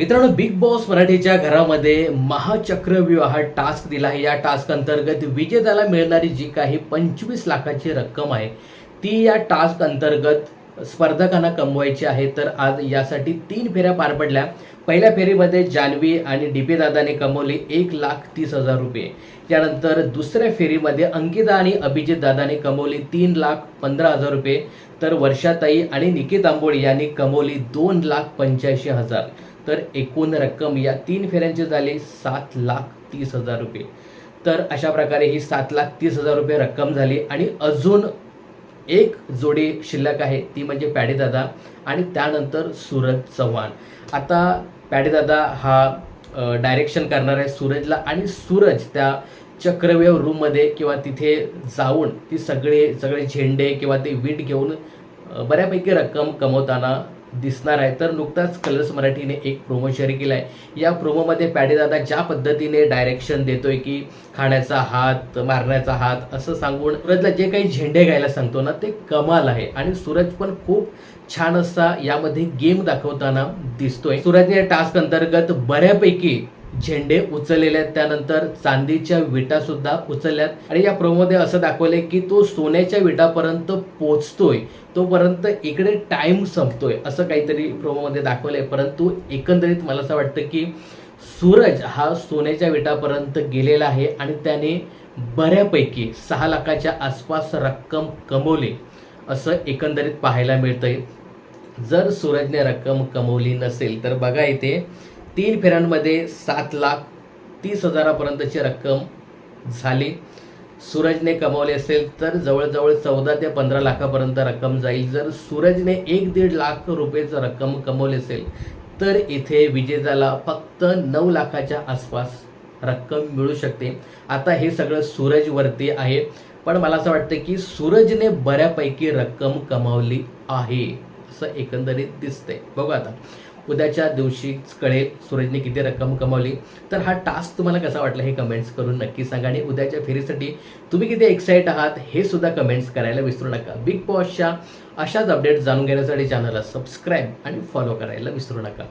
मित्रांनो big boss मराठीच्या घरामध्ये महाचक्रव्यूह टास्क दिला आहे. या टास्क अंतर्गत विजेत्याला मिळणारी जी काही पंचवीस लाखाची रक्कम आहे ती या टास्क अंतर्गत स्पर्धकांना कमवायची आहे. तर आज यासाठी तीन फेऱ्या पार पडल्या. पहिल्या फेरीमध्ये जान्हवी आणि डी पी दादाने कमवले एक लाख तीस हजार रुपये. त्यानंतर दुसऱ्या फेरीमध्ये अंकिता आणि अभिजित दादाने कमवले तीन लाख पंधरा हजार रुपये. तर वर्षाताई आणि निकित आंबोळी यांनी कमवली दोन लाख पंच्याऐंशी हजार. तर एकूण रक्कम या तीन फेऱ्यांची झाली सात लाख तीस हजार रुपये. तर अशा प्रकारे ही सात लाख तीस हजार रुपये रक्कम झाली आणि अजून एक जोडी शिल्लक आहे ती म्हणजे पॅडेदादा आणि त्यानंतर सूरज चव्हाण. आता पॅडेदादा हा डायरेक्शन करणार आहे सूरजला आणि सूरज त्या चक्रव्यूह रूममध्ये किंवा तिथे जाऊन ती सगळे सगळे झेंडे किंवा ते विंड घेऊन बऱ्यापैकी रक्कम कमवताना दिसणार आहे. तर नुकताच कलर्स मराठीने एक प्रोमो शेअर केला आहे या प्रोमोमध्ये पॅडेदादा ज्या पद्धतीने डायरेक्शन देतोय की खाण्याचा हात मारण्याचा हात असं सांगून सूरजला जे काही झेंडे घ्यायला सांगतो ना ते कमाल आहे. आणि सूरज पण खूप छान असा यामध्ये गेम दाखवताना दिसतोय. सूरजने टास्क अंतर्गत बऱ्यापैकी झेंडे उचललेले आहेत. त्यानंतर चांदीच्या विटा सुद्धा उचलल्यात आणि या प्रोमोमध्ये असं दाखवलंय की तो सोन्याच्या विटापर्यंत पोचतोय. तोपर्यंत इकडे टाइम संपतोय. असं काहीतरी प्रोमोमध्ये दाखवलंय. परंतु एकंदरीत मला असं वाटतं की सूरज हा सोन्याच्या विटापर्यंत गेलेला आहे आणि त्याने बऱ्यापैकी सहा लाखाच्या आसपास रक्कम कमवली. असं एकंदरीत पाहायला मिळतंय. जर सूरजने रक्कम कमवली नसेल तर बघा इथे तीन फेऱ्यांमध्ये सात लाख तीस हजारापर्यंतची रक्कम झाली. सूरजने कमवली असेल तर जवळजवळ चौदा ते पंधरा लाखापर्यंत रक्कम जाईल. जर सूरजने एक दीड लाख रुपयेचं रक्कम कमवली असेल तर इथे विजेत्याला फक्त नऊ लाखाच्या आसपास रक्कम मिळू शकते. आता हे सगळं सूरजवरती आहे. पण मला असं वाटतं की सूरजने बऱ्यापैकी रक्कम कमावली आहे. असं एकंदरीत दिसतंय. बघू आता. उद्याच्या दिवशीच कळेल सूरजने किती रक्कम कमावली? तर हा टास्क तुम्हाला कसा वाटला हे कमेंट्स करून नक्की सांगा आणि उद्याच्या फेरीसाठी तुम्ही किती एक्साइट आहात हे सुद्धा कमेंट्स करायला विसरू नका. बिग बॉसच्या अशाच अपडेट जाणून घेण्यासाठी चॅनलला सबस्क्राईब आणि फॉलो करायला विसरू नका.